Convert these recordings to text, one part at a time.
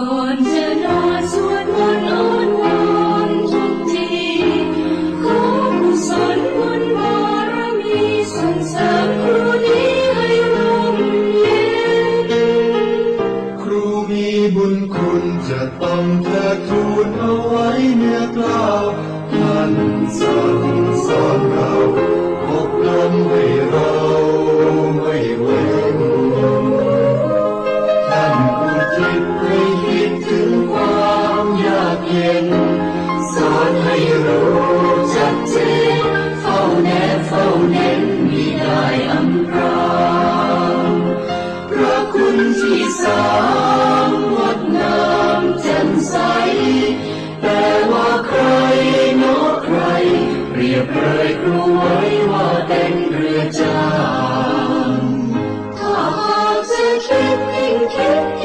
ก่อนเธอนสวดมนต์อ้อนวอนทุกทีขอกุศลบุญบารมีส่งเสครูนี้ให้ร่มเย็นครูมีบุญคุณจะต้องเธอทูลเอาไว้เนื้อกล้าท่านสอนสอนเราอบรมให้เราไม่เว้นท่นผู้คิด ยบเลยครูไว้ว่าเป็นเรือจ้างถ้าหากจะคิดยิ่งคิด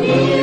You.